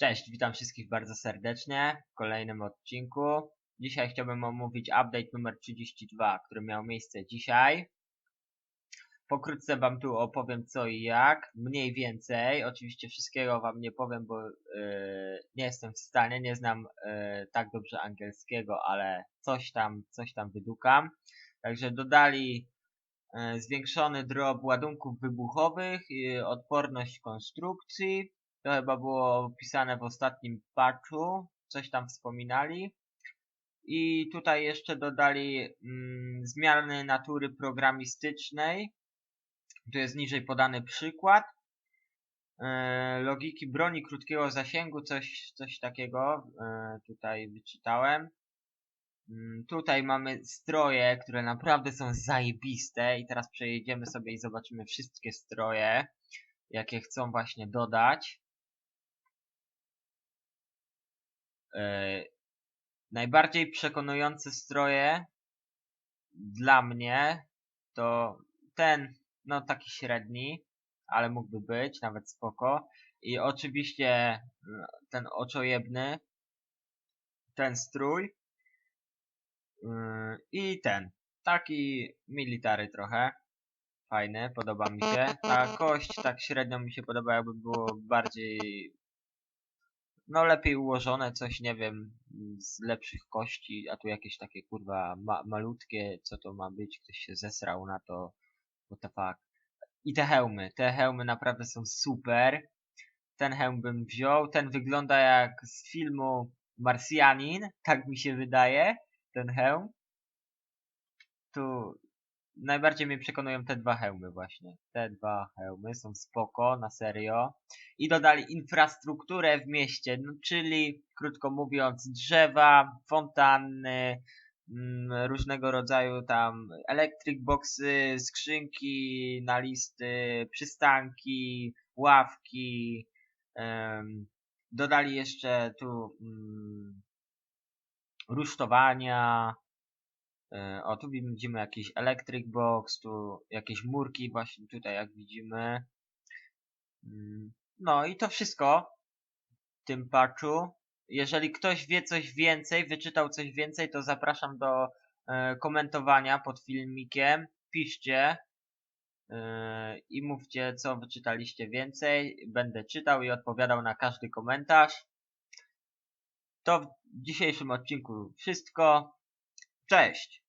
Cześć, witam wszystkich bardzo serdecznie w kolejnym odcinku. Dzisiaj chciałbym omówić update numer 32, który miał miejsce dzisiaj. Pokrótce wam tu opowiem co i jak, mniej więcej. Oczywiście wszystkiego wam nie powiem, bo yy, nie jestem w stanie, nie znam yy, tak dobrze angielskiego, ale coś tam, coś tam wydukam. Także dodali yy, zwiększony drop ładunków wybuchowych, yy, odporność konstrukcji, to chyba było opisane w ostatnim patchu, coś tam wspominali. I tutaj jeszcze dodali mm, zmiany natury programistycznej. Tu jest niżej podany przykład. E, logiki broni krótkiego zasięgu, coś, coś takiego e, tutaj wyczytałem. Mm, Tutaj mamy stroje, które naprawdę są zajebiste i teraz przejedziemy sobie i zobaczymy wszystkie stroje, jakie chcą właśnie dodać. Najbardziej przekonujące stroje dla mnie to ten, no taki średni, ale mógłby być, nawet spoko. I oczywiście no, ten oczojebny, ten strój yy, i ten, taki military trochę. Fajny, podoba mi się. Ta kość tak średnio mi się podoba, jakby było bardziej no lepiej ułożone, coś nie wiem, z lepszych kości, a tu jakieś takie kurwa ma malutkie, co to ma być, ktoś się zesrał na to, what the fuck. I te hełmy, te hełmy naprawdę są super. Ten hełm bym wziął, ten wygląda jak z filmu Marsjanin, tak mi się wydaje, ten hełm. Tu najbardziej mnie przekonują te dwa hełmy właśnie. Te dwa hełmy są spoko, na serio. I dodali infrastrukturę w mieście, no, czyli krótko mówiąc drzewa, fontanny, mm, różnego rodzaju tam electric boxy, skrzynki na listy, przystanki, ławki. dodali jeszcze tu mm, rusztowania, O, tu widzimy jakiś electric box, tu jakieś murki właśnie tutaj jak widzimy. Mm, No i to wszystko w tym patchu. Jeżeli ktoś wie coś więcej, wyczytał coś więcej, to zapraszam do e, komentowania pod filmikiem. Piszcie e, i mówcie co wyczytaliście więcej. Będę czytał i odpowiadał na każdy komentarz. To w dzisiejszym odcinku wszystko. Cześć!